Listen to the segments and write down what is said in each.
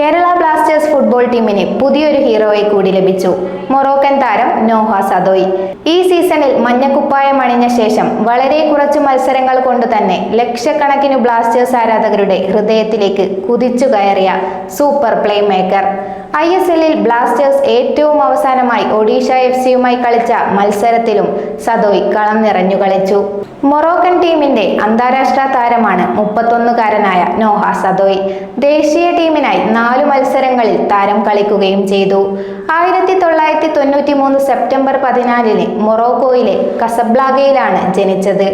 Kerala Blasters football ടീമിന് പുതിയൊരു ഹീറോയെ കൂടി ലഭിച്ചു. മൊറോക്കൻ താരം നോഹ സദോയ്. ഈ സീസണിൽ മഞ്ഞക്കുപ്പായം അണിഞ്ഞ ശേഷം വളരെ കുറച്ച് മത്സരങ്ങൾ കൊണ്ട് തന്നെ ലക്ഷക്കണക്കിന് ബ്ലാസ്റ്റേഴ്സ് ആരാധകരുടെ ഹൃദയത്തിലേക്ക് കുതിച്ചു കയറിയ super play maker I S എല്ലിൽ ബ്ലാസ്റ്റേഴ്സ് ഏറ്റവും അവസാനമായി ഒഡീഷ എഫ് സിയുമായി കളിച്ച മത്സരത്തിലും സദോയ് കളം നിറഞ്ഞു കളിച്ചു. മൊറോക്കൻ ടീമിന്റെ അന്താരാഷ്ട്ര താരമാണ് മുപ്പത്തൊന്നുകാരനായ നോഹ സദോയ്. ദേശീയ ടീമിനായി നാലു മത്സരങ്ങളിൽ താരം കളിക്കുകയും ചെയ്തു. ആയിരത്തി തൊള്ളായിരത്തി തൊണ്ണൂറ്റി മൂന്ന് സെപ്റ്റംബർ പതിനാലിന് മൊറോക്കോയിലെ കസബ്ലാഗയിലാണ് ജനിച്ചത്.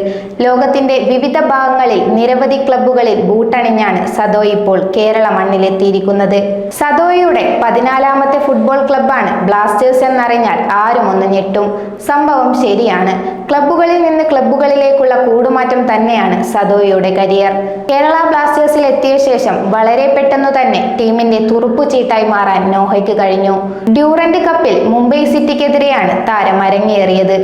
ലോകത്തിന്റെ വിവിധ ഭാഗങ്ങളിൽ നിരവധി ക്ലബ്ബുകളിൽ ബൂട്ടണിഞ്ഞാണ് സദോയ് ഇപ്പോൾ കേരള മണ്ണിലെത്തിയിരിക്കുന്നത്. സദോയുടെ പതിനാലാമത്തെ ഫുട്ബോൾ ക്ലബ്ബാണ് ബ്ലാസ്റ്റേഴ്സ് എന്നറിഞ്ഞാൽ ആരും ഒന്ന് ഞെട്ടും. സംഭവം ശരിയാണ്. ക്ലബ്ബുകളിൽ നിന്ന് ക്ലബ്ബുകളിലേക്കുള്ള കൂടുമാറ്റം തന്നെയാണ് സദോയുടെ കരിയർ. കേരള ബ്ലാസ്റ്റേഴ്സിൽ എത്തിയ ശേഷം വളരെ പെട്ടെന്ന് തന്നെ ടീമിന്റെ തുറുപ്പു ചീട്ടായി മാറാൻ നോഹയ്ക്ക് കഴിഞ്ഞു. ഡ്യൂറന്റ് കപ്പിൽ മുംബൈ സിറ്റിക്കെതിരെയാണ് താരം അരങ്ങേറിയത്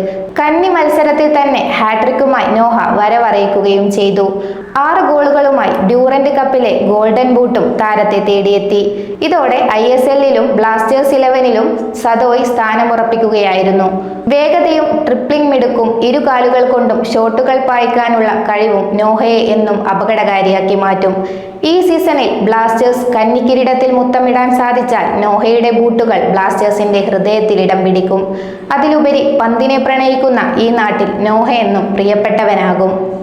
കന്നി മത്സരത്തിൽ തന്നെ ഹാട്രിക്കുമായി നോഹ വരവറിയിക്കുകയും ചെയ്തു. ആറ് ഗോളുകളുമായി ഡ്യൂറന്റ് കപ്പിലെ ഗോൾഡൻ ബൂട്ടും താരത്തെ തേടിയെത്തി. ഇതോടെ ഐ എസ് എല്ലിലും ബ്ലാസ്റ്റേഴ്സ് ഇലവനിലും സദോയ് സ്ഥാനമുറപ്പിക്കുകയായിരുന്നു. വേഗതയും ട്രിപ്ലിംഗ് മിടുക്കും ഇരു കാലുകൾ കൊണ്ടും ഷോട്ടുകൾ പായിക്കാനുള്ള കഴിവും നോഹയെ എന്നും അപകടകാരിയാക്കി മാറ്റും. ഈ സീസണിൽ ബ്ലാസ്റ്റേഴ്സ് കന്നിക്കിരീടത്തിൽ മുത്തമിടാൻ സാധിച്ചാൽ നോഹയുടെ ബൂട്ടുകൾ ബ്ലാസ്റ്റേഴ്സിന്റെ ഹൃദയത്തിൽ ഇടം പിടിക്കും. അതിലുപരി പന്തിനെ പ്രണയിക്കുന്ന ഈ നാട്ടിൽ നോഹ എന്നും പ്രിയപ്പെട്ടവനാകും.